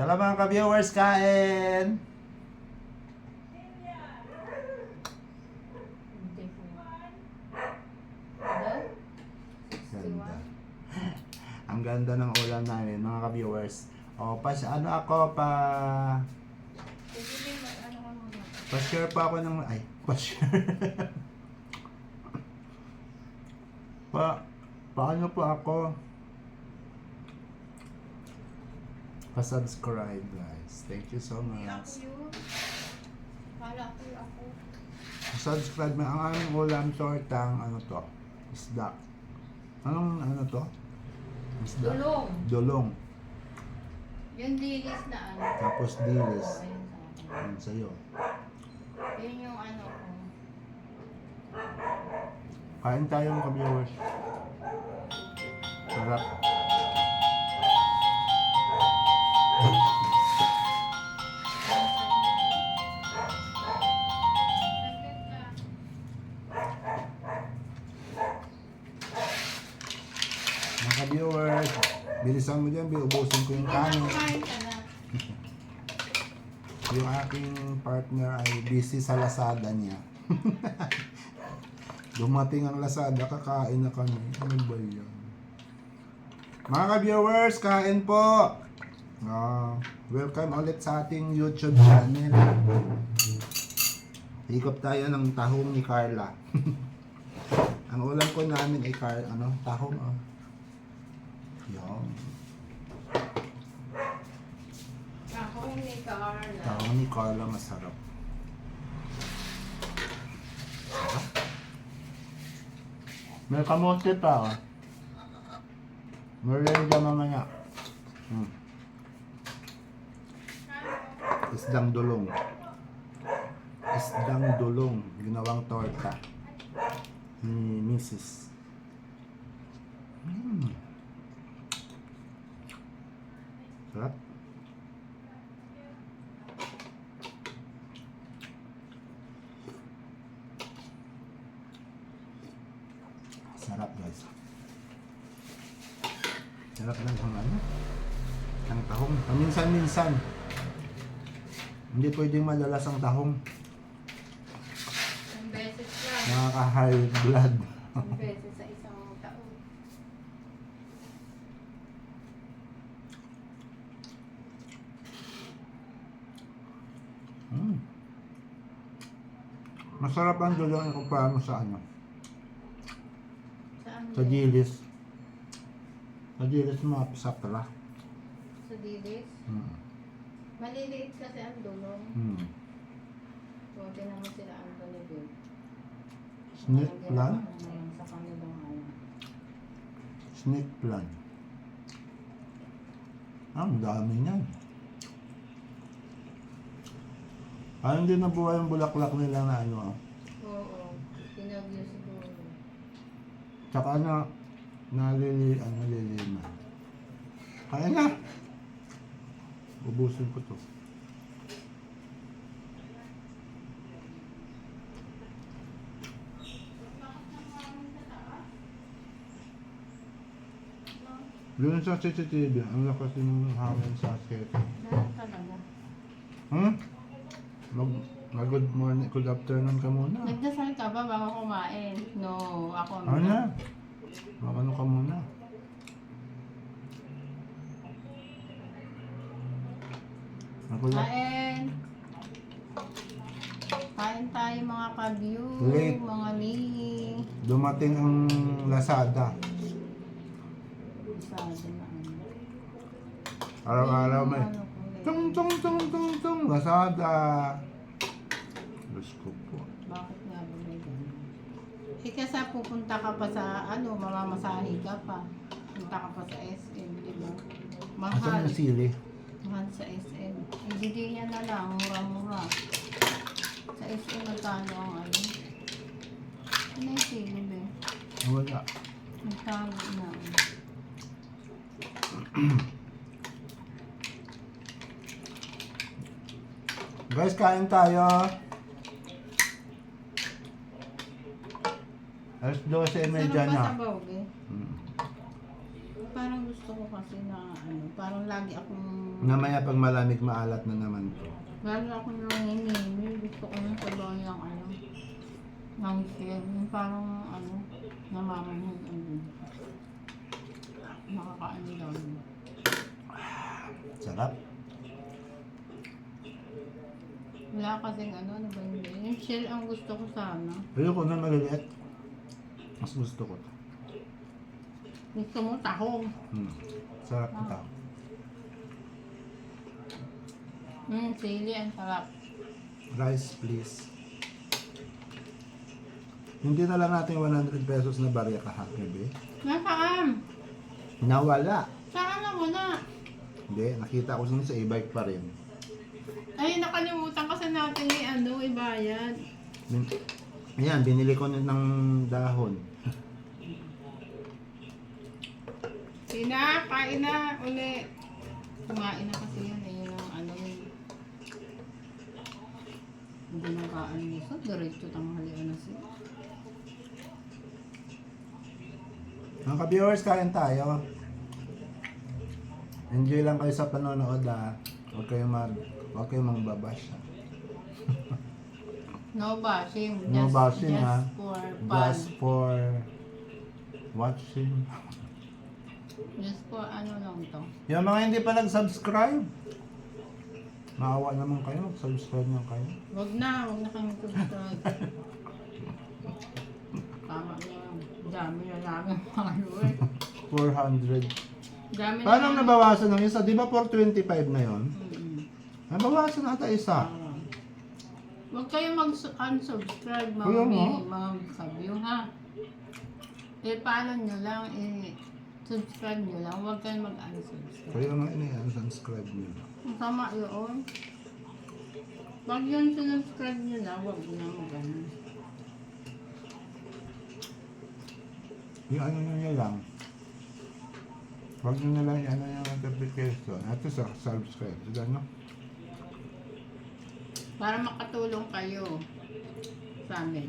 Hello mga ka-viewers, kain! Ganda. Ang ganda ng ulam namin, mga ka-viewers. O, pa, ano ako, pa... Pa-share pa ako ng... Ay, pa-share. pa... Paano po ako? Pa-subscribe, guys. Thank you so much. Kala ko ako. Subscribe mo. Ang aming ulam, tortang, ano to? Isda. Anong, ano to? Isda. Tulong. Dulong. Yung dilis na ano. Tapos dilis. Yan sa'yo. Yun yung ano ko. Kain tayo mga viewers. Sarap. Bilisan mo dyan, ubusin ko yung kanin. Yung aking partner ay busy sa Lazada niya. Dumating ang Lazada, kakain na kami. Ano ba yan? Mga ka-viewers, kain po! Ah, welcome ulit sa ating YouTube channel. Higop tayo ng tahong ni Carla. ang ulam ko namin ay Car ano, tahong. Oh. Yan. Ako ni Carla. Tahong ni Carla masarap. Sarap. May kamote pa, oh. Merienda mamaya. Hmm. Isdang dulong. Isdang dulong. Ginawang torta. Ni Mrs. Hmm. Sarap. Sarap guys. Sarap lang ang ano. Ang tahong. Paminsan-minsan. Hindi pwedeng malalas ang tahong. Isang beses lang. Nakaka-high blood. Isang beses sa isang taon. Mm. Masarap ang dulong ikumpara mo sa ano. Saan Sa dilis. Sa dilis mo, sa pala. Sa dilis. Mm. Maliliit kasi ang dulong. Mm. So, tinan mo sila Anthony Bill. Snake plant? Sa kanilang ano. Snake plant. Ah, ang dami niyan. Parang hindi nabuhay yung bulaklak nila na ano. ah. Oo. Tinagyo siguro. Tsaka na, nalili, ano, lilima. Kaya na. Ubusin ko to. Doon sa CCTV, ang lakas ng hangin sa set. Lahat talaga. Hmm? Mag, mag good morning, good afternoon ka muna. Nagdasal ka ba bago kumain? No, ako Ano na? Mag ano ka muna? Lang. Kain! Kain tayo mga ka-view, Late. mga mi. Dumating ang Lazada. Masyado na ano. Araw-araw may Ano. Tung tung tung tung tung Lazada. Diyos ko po. Bakit nga ba may ganun? Eh kasi pupunta ka pa sa ano, mamamasahe ka pa. Punta ka pa sa SM, di ba? Asan Mahal. yung sili? Mahal sa SM. Hindi yan na lang, mura-mura. Sa SM, magkano ang ano? Ano yung sili, be? Wala. Magkano na. Guys, kain tayo. Alas 12 Sarap ba na. sa bawge? Hmm. parang gusto ko kasi na ano, parang lagi akong Namaya pag malamig maalat na naman to. lagi akong nanginginig. Gusto ko yung sabaw ng ano, ng shell. Yung parang ano, namamanhid ang dito. Nakakaano lang. Sarap. Wala kasing ano, ano ba yun? Yung shell ang gusto ko sana. Ayoko na maliliit. Mas gusto ko to. Gusto mo tahong. Hmm. Sarap ito. Hmm, sili ang sarap. Rice please. Hindi na lang natin 100 pesos na barya kahapon, Nasaan? Nawala. Saan na muna? Hindi, nakita ko sa e-bike pa rin. Ay, nakalimutan kasi natin ni ano, ibayad. Bin- Ayan, binili ko ng dahon. Sina, kain na uli. Kumain na kasi yun eh, yun ang ano. Hindi na kaan mo sa diretso tanghalian na siya. Mga ka-viewers, kain tayo. Enjoy lang kayo sa panonood ah. Huwag kayong mag... Huwag kayong mangbabash ah. No bashing. No just, bashing, just ah. for fun. Just for watching. Just for ano lang to. Yung mga hindi pa nag-subscribe, maawa naman kayo, mag-subscribe na kayo. Wag na, wag na kayong subscribe. Tama na. Dami na followers. 400. Dami Paano namin- nabawasan ng isa? Di ba 425 na yon? Mm-mm. Nabawasan ata isa. Ah. Huwag kayong mag-unsubscribe, mga Kaya nga. may- mga kabyo, ha? Eh, paano nyo lang, eh, subscribe nyo lang, huwag kayong mag-unsubscribe. Kayo nga ina subscribe nyo. Ang tama yun. Pag yun sinubscribe nyo na, huwag na mag-ano. Yung ano nyo lang. Huwag nyo na lang ano yung notification. At sa subscribe. Diba no? Para makatulong kayo sa amin.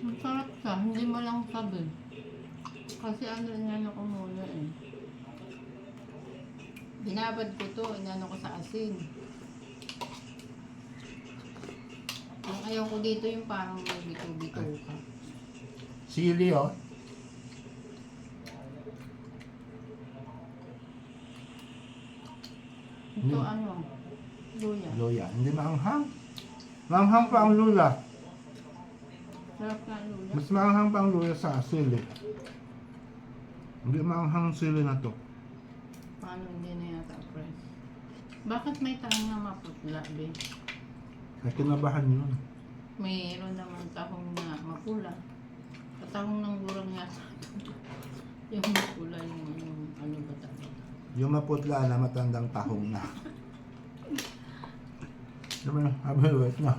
Ang sarap siya, hindi mo lang sabi. Kasi ano, inano ko muna eh. Binabad ko to, inano ko sa asin. Ang ayaw ko dito yung parang may bito-bito ka. Sili oh. Ito Hmm. ano, luya. Luya. Hindi maanghang. Maanghang pa ang lula. Sarap na luya. Mas maanghang pa ang luya sa sili. Hindi maanghang ang sili na to. Paano hindi na yata fresh? Bakit may tanga maputla, be? Ay kinabahan yun. Mayroon naman tahong na mapula. Katahong ng gurang yata. yung mapula, yung, yung ano ba tawag? Yung maputla na matandang tahong na. Diba na? Abiwet na.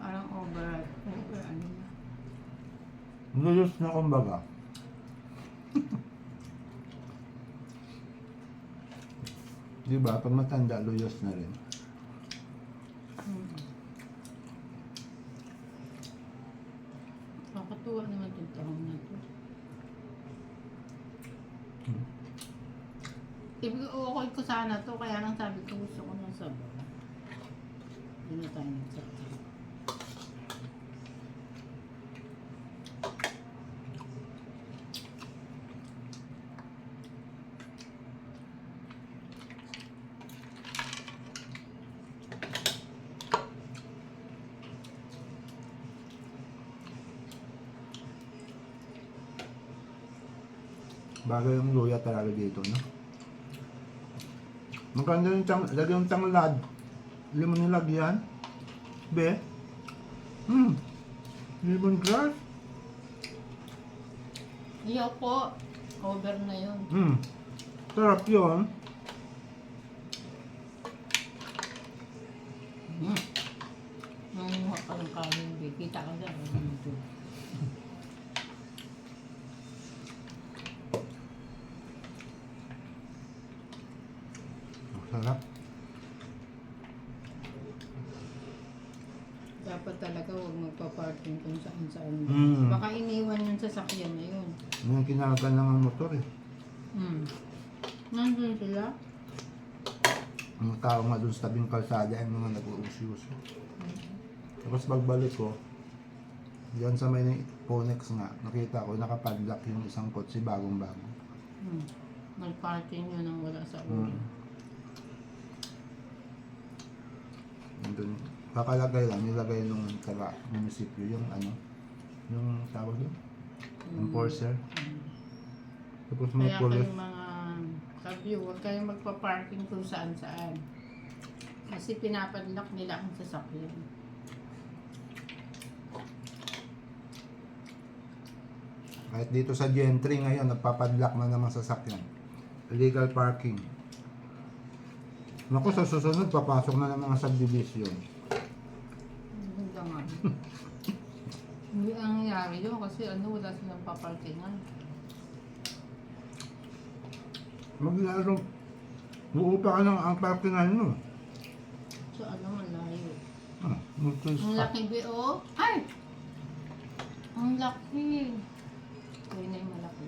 Parang over, over ano na. Lulus na kumbaga. diba? Pag matanda, luyos na rin. Hmm. Nakakatuwa naman yung tahong na to. Hmm. Ibig okay ko sana to, kaya lang sabi ko gusto ko ng sabaw. Hindi na tayo nagsasabi. Bagay yung luya talaga dito, no? Maganda yung tang, lagyan yung tanglad. Mo nilagyan. Be? Hmm. Lemongrass? Iyo po, over na yun. Hmm. Sarap yun. Hmm. Nanguha ka ng kanin. Kita ka dyan. Dito. Sarap. Dapat talaga huwag magpa-parking kung saan saan. Mm. Baka iniwan yung sasakyan na yun. Yung kinagal lang ang motor eh. Hmm. Nandun sila? Ang tao nga doon sa tabing kalsada ay mga nag-uusi-usi. Tapos pagbalik ko, diyan sa may Ponex nga, nakita ko nakapadlock yung isang kotse bagong bago. Hmm. Nag-parking yun ang wala sa ulo. Mm. Doon, kakalagay lang, nilagay nung taga munisipyo yung ano, yung tawag yung enforcer. Hmm. Tapos may Kaya police. kayong mga sabi, huwag kayong magpa-parking kung saan saan. Kasi pinapadlock nila ang sasakyan. Kahit dito sa Gentry ngayon, nagpapadlock na naman sasakyan. Illegal parking. Naku, sa susunod, papasok na ng mga subdivision. Hindi ang nangyari yun kasi ano, wala silang paparkingan. Maglaro, uupa ka ng ang parkingan mo. So ano, ang layo. Ah, is- Ang laki ba, oh? Ay! Ang laki. Kuya na yung malaki.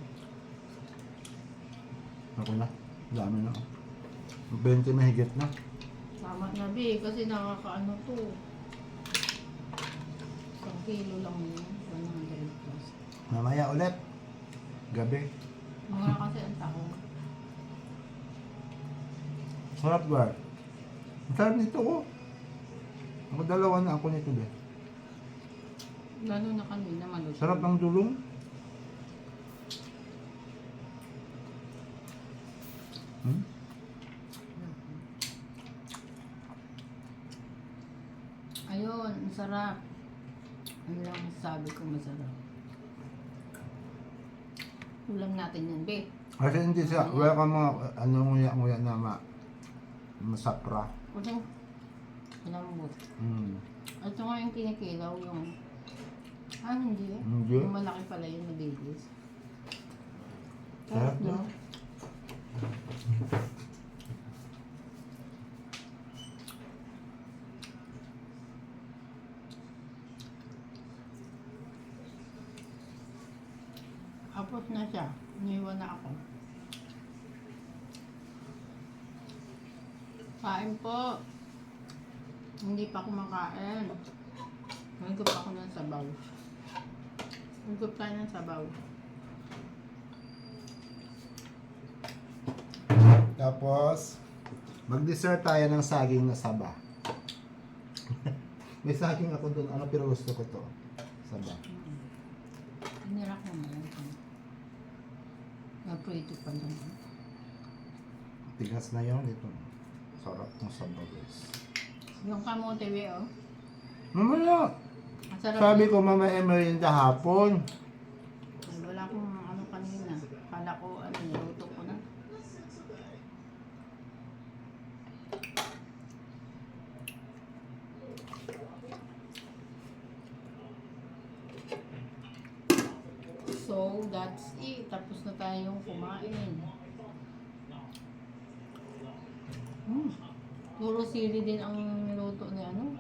Ako na, dami na. 20 mahigit na. Tama na, be. Kasi nakakaano to. Kilo lang yun. 100 plus. Mamaya ulit. Gabi. Mura kasi ang tao. Sarap ba? Ang sarap nito ko. Ako dalawa na ako nito be. Lalo na kanina malusog. Sarap ng dulong. Hmm? Ayun, ang sarap. Ano lang ang sabi ko masarap. Ulam natin yan, be. Kasi hindi siya, wala ka mga ano nguya-nguya na ma, masapra. Kasi, alam mo, Hmm. ito nga yung kinikilaw yung, ah, hindi. Hindi. Yung malaki pala yung mabilis. Sarap no? no? Kapos na siya. Iniwan na ako. Kain po. Hindi pa kumakain. Nagkup ako ng sabaw. Nagkup tayo ng sabaw. Tapos, mag-dessert tayo ng saging na saba. May saging ako doon. Ano pero gusto ko to? Saba. Hinira ko na lang. Naprito pa lang. Tigas na yun. Ito. Sarap ng saba guys. Yung kamote, we, oh. Mamaya. Ang sarap. Sabi ko mamaya merienda hapon. Ay, wala akong ano kanina. Kala ko, ano, niluto ko na. So, that's it. Tapos na tayong kumain. Hmm. Puro sili din ang niluto ni ano,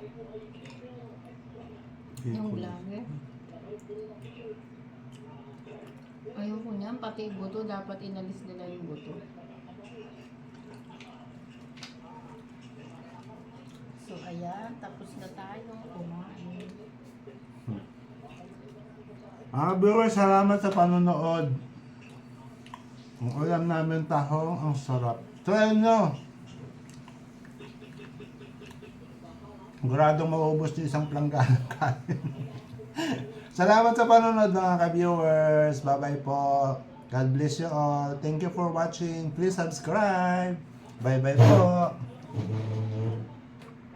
yung vlogger. Ayoko niyan, pati buto, dapat inalis nila yung buto. So, ayan, tapos na tayo kumain. Mga viewers, salamat sa panonood. Ang ulam namin tahong, ang sarap. Try nyo. Guradong maubos niyo isang planggana kanin. salamat sa panonood mga ka-viewers. Bye-bye po. God bless you all. Thank you for watching. Please subscribe. Bye-bye po.